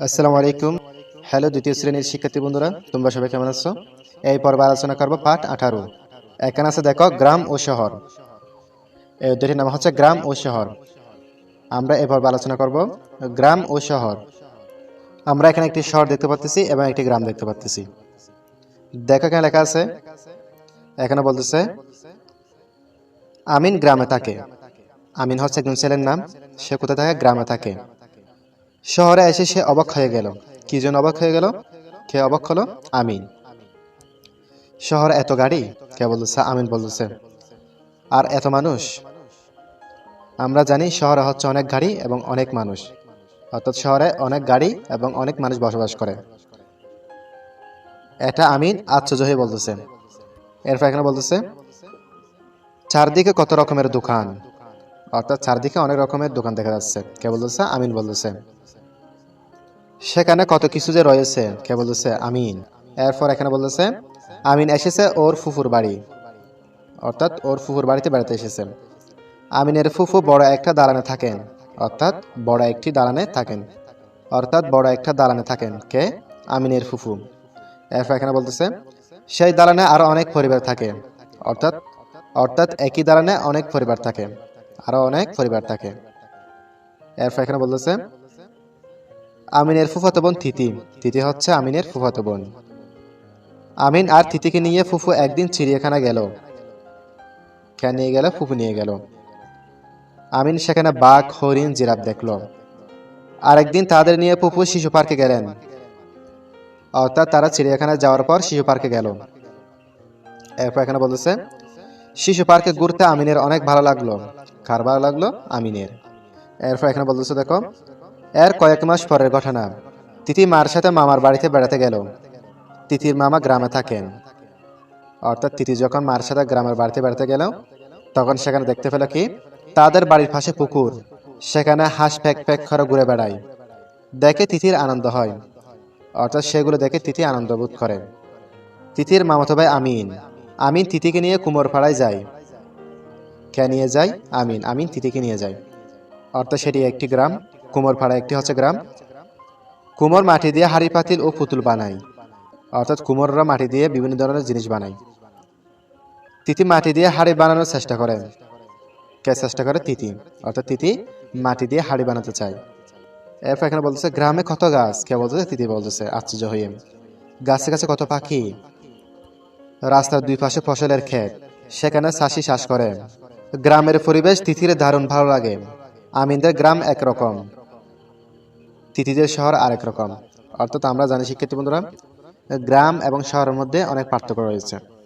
আসসালামু আলাইকুম। হ্যালো দ্বিতীয় শ্রেণির শিক্ষার্থী বন্ধুরা, তোমরা সবাই কেমন আছো? এই পর্বে আলোচনা করব পাঠ আঠারো। এখানে আছে দেখো, গ্রাম ও শহর। এই অধ্যায়টির নাম হচ্ছে গ্রাম ও শহর। আমরা এই পর্বে আলোচনা করব গ্রাম ও শহর। আমরা এখানে একটি শহর দেখতে পাচ্ছি এবং একটি গ্রাম দেখতে পাচ্ছি দেখো এখানে লেখা আছে, এখানে বলতেছে, আমিন গ্রামে থাকে। আমিন হচ্ছে একজন ছেলের নাম, সে কোথায় থাকে? গ্রামে থাকে। শহরে এসে সে অবাক হয়ে গেল। কি জন্য অবাক হয়ে গেল? কে অবাক হলো? আমিন। শহরে এত গাড়ি? কে বলতেছে? আমিন বলতেছে। আর এত মানুষ? আমরা জানি শহরে হচ্ছে অনেক গাড়ি এবং অনেক মানুষ। অর্থাৎ শহরে অনেক গাড়ি এবং অনেক মানুষ বসবাস করে। এটা আমিন আশ্চর্য হয়ে বলতেছে। এরপর এখানে বলতেছে, চারদিকে কত রকমের দোকান? অর্থাৎ চারদিকে অনেক রকমের দোকান দেখা যাচ্ছে। কে বলতেছে? আমিন বলতেছে। সেখানে কত কিছু যে রয়েছে, কে বলতেছে আমিন। এরপর এখানে বলতেছে, আমিন এসেছে ওর ফুফুর বাড়ি। অর্থাৎ ওর ফুফুর বাড়িতে বেড়াতে এসেছে। আমিনের ফুফু বড় একটা দালানে থাকেন। অর্থাৎ বড় একটি দালানে থাকেন। অর্থাৎ বড় একটা দালানে থাকেন কে? আমিনের ফুফু। এরপর এখানে বলতেছে, সেই দালানে আরও অনেক পরিবার থাকে। অর্থাৎ অর্থাৎ একই দালানে অনেক পরিবার থাকে। আরও অনেক পরিবার থাকে। এরপর এখানে বলতেছে আমিনের ফুফাতো বোন তিথি তিথি হচ্ছে আমিনের ফুফাতো বোন। আমিন আর তিথিকে নিয়ে ফুফু একদিন চিড়িয়াখানা গেল। কে নিয়ে গেল, ফুফু নিয়ে গেল। আমিন সেখানে বাঘ, হরিণ, জিরাফ দেখল। আরেকদিন তাদের নিয়ে ফুফু শিশু পার্কে গেলেন। অর্থাৎ তারা চিড়িয়াখানায় যাওয়ার পর শিশু পার্কে গেল। এরপর এখানে বলতেছে, শিশু পার্কে ঘুরতে আমিনের অনেক ভালো লাগল। কার ভালো লাগল? আমিনের। এরপর এখানে বলতেছে, দেখো এর কয়েক মাস পরের ঘটনা। তিথি মার সাথে মামার বাড়িতে বেড়াতে গেল। তিথির মামা গ্রামে থাকেন। অর্থাৎ তিথি যখন মার সাথে গ্রামের বাড়িতে বেড়াতে গেল, তখন সেখানে দেখতে পেল কি, তাদের বাড়ির পাশে পুকুর। সেখানে হাঁস প্যাক প্যাক করে ঘুরে বেড়ায়। দেখে তিথির আনন্দ হয়। অর্থাৎ সেগুলো দেখে তিথি আনন্দ বোধ করে। তিথির মামাতো ভাই আমিন। আমিন তিথিকে নিয়ে কুমোরপাড়ায় যায়। কে নিয়ে যায়? আমিন। আমিন তিথিকে নিয়ে যায়। অর্থাৎ সেটি একটি গ্রাম। কুমোরপাড়া একটি হচ্ছে গ্রাম। কুমোর মাটি দিয়ে হাড়ি পাতিল ও পুতুল বানায়। অর্থাৎ কুমোররা মাটি দিয়ে বিভিন্ন ধরনের জিনিস বানায়। তিথি মাটি দিয়ে হাড়ি বানানোর চেষ্টা করে। কে চেষ্টা করে? তিথি অর্থাৎ তিথি মাটি দিয়ে হাড়ি বানাতে চায়। এরপর এখানে বলতেছে, গ্রামে কত গাছ? কে বলতেছে? তিথি বলতেছে, আশ্চর্য হয়ে। গাছে গাছে কত পাখি? রাস্তার দুই পাশে ফসলের ক্ষেত। সেখানে চাষি চাষ করে। গ্রামের পরিবেশ তিথির দারুণ ভালো লাগে। আমিনদের গ্রাম একরকম। তিথিদের শহর আরেক রকম। অর্থাৎ আমরা জানি, শিক্ষার্থী বন্ধুরা, গ্রাম এবং শহরের মধ্যে অনেক পার্থক্য রয়েছে।